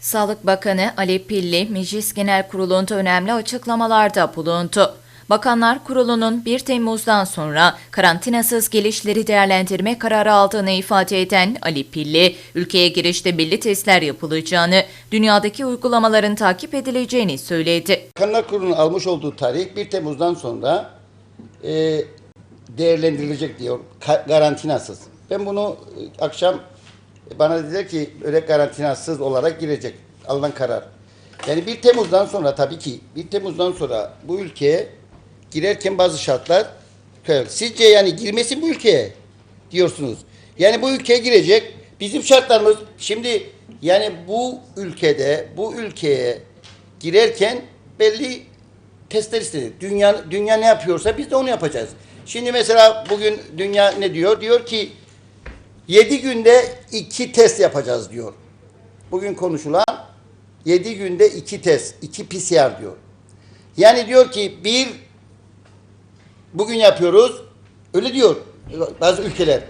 Sağlık Bakanı Ali Pilli, Meclis Genel Kurulu'nda önemli açıklamalarda bulundu. Bakanlar Kurulu'nun 1 Temmuz'dan sonra karantinasız gelişleri değerlendirme kararı aldığını ifade eden Ali Pilli, ülkeye girişte belli testler yapılacağını, dünyadaki uygulamaların takip edileceğini söyledi. Bakanlar Kurulu'nun almış olduğu tarih 1 Temmuz'dan sonra e, değerlendirilecek diyor ka- garantinasız. Ben bunu e, akşam bana dediler ki öyle garantinasız olarak girecek alınan karar. Yani 1 Temmuz'dan sonra tabii ki 1 Temmuz'dan sonra bu ülkeye girerken bazı şartlar. Sizce yani girmesin bu ülkeye diyorsunuz. Yani bu ülkeye girecek. Bizim şartlarımız şimdi yani bu ülkede bu ülkeye girerken belli testler istedi. Dünya dünya ne yapıyorsa biz de onu yapacağız. Şimdi mesela bugün dünya ne diyor? Diyor ki 7 günde 2 test yapacağız diyor. Bugün konuşulan 7 günde 2 test, 2 PCR diyor. Yani diyor ki bir bugün yapıyoruz. Öyle diyor bazı ülkeler.